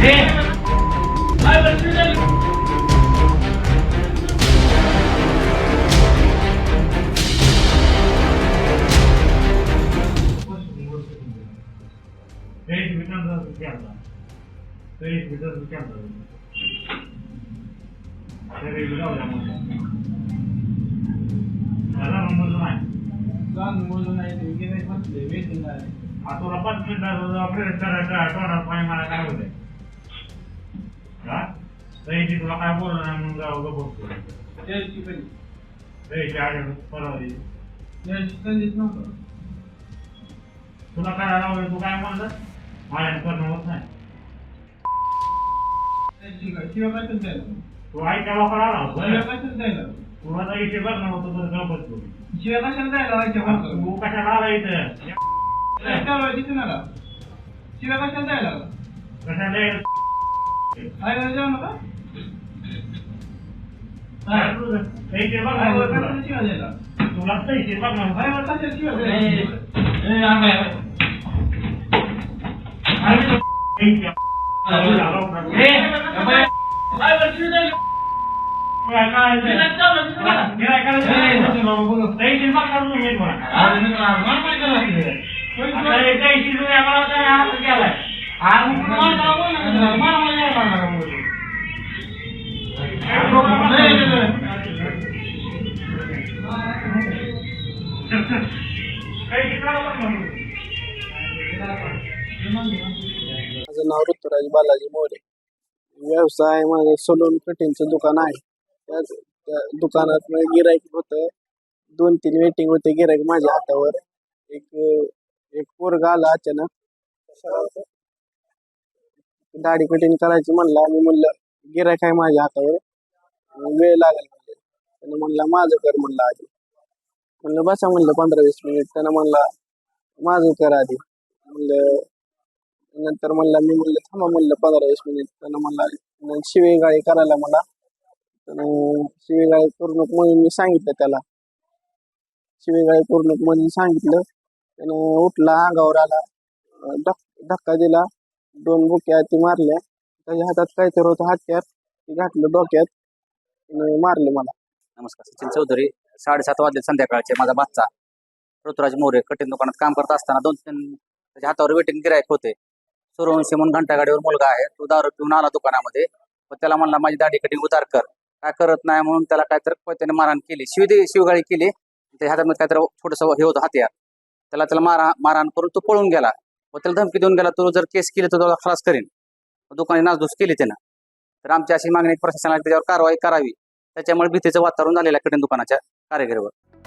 네. 아이고, 출장. 저희 불편도 그렇게 한다. 저희 불편도 그렇게 한다. 저희 불편도 그렇게 한다. तुला पाच मिनिटात ऑपरेट करायचं तोंडात पाणी मला काय होतंय? तुला काय बोललं नाही म्हणून जाऊ गं बघतो तरी आडे परवा दिवशी. तुला काय लावलं तू काय म्हणलं? माझ्या करणं होत नाही. तू आईच्या लोकांना आला होता. तू आता इथे बघ ना होतं तर गप्पच तू तू कशाला आला इथं कशाला यायला? काय तुझं? इथे बघ ना तुला. तुला तर इथे बघ ना इथे. काय काय ते? गिऱ्हाईक करायचं नाही. नाही, इथे बघ ना तुम्ही एक वेळा. आता इथे इथे तुम्ही आम्हाला काय हात केलाय? हात उचलून मारा, बोला. मारा, मला नाही मारणार. काही ठिकाणं माझं नाव ऋतुराज बालाजी मोरे व्यवसाय माझं सलून कटिंगचं दुकान आहे त्या त्या दुकानात गिरायक होतं. दोन तीन वेटिंग होते गिरायक माझ्या हातावर. एक एक पोरगा आला अचानक. दाढी कटिंग करायची म्हणला मी म्हणलं गिरायक आहे माझ्या हातावर. वेळ लागेल म्हणजे त्यानं म्हणला माझं कर म्हणलं आधी. म्हणलं बसा म्हणलं पंधरा वीस मिनिट त्यानं म्हणला माझं कर आधी. म्हणलं नंतर म्हणला मी म्हणलं थांबा म्हणलं पंधरा वीस मिनिट त्यानं म्हणला शिवेगाळी करायला मला शिवेगाळी कुरणूक म्हणून मी सांगितलं त्याला. शिवेगाळी कुरणूक म्हणून सांगितलं. त्यानं उठला अंगावर आला धक धक्का दिला. दोन बुक्या ती मारल्या. त्याच्या हातात काहीतरी होतं हत्यार. ते घातलं डोक्यात. मारले मला. नमस्कार सचिन चौधरी. साडेसात वाजले संध्याकाळचे. माझा बाच्चा ऋतुराज मोरे कठीण दुकानात काम करत असताना दोन तीन त्याच्या हातावर वेटिंग गिरायक होते. सूर्यवंशी म्हणून घंटा गाडीवर मुलगा आहे. तो दारू पिऊन आला दुकानामध्ये. व त्याला म्हणला माझी दाढी कटिंग उतार कर. काय करत नाही म्हणून त्याला काहीतरी पत्याने मारहाण केली. शिव शिवगाळी केली. त्याच्या हातामध्ये काहीतरी थोडस हे होतं हत्यार. त्याला त्याला मारा मारहाण करून तो पळून गेला. व त्याला धमकी देऊन गेला तो जर केस केली तर त्याला खलास करीन. दुकानी नासधूस केली त्यानं. तर आमची अशी मागणी प्रशासनाला त्याच्यावर कारवाई करावी. त्याच्यामुळे भीतीचं वातावरण झालेलं आहे कठीण दुकानाच्या कारागिरीवर.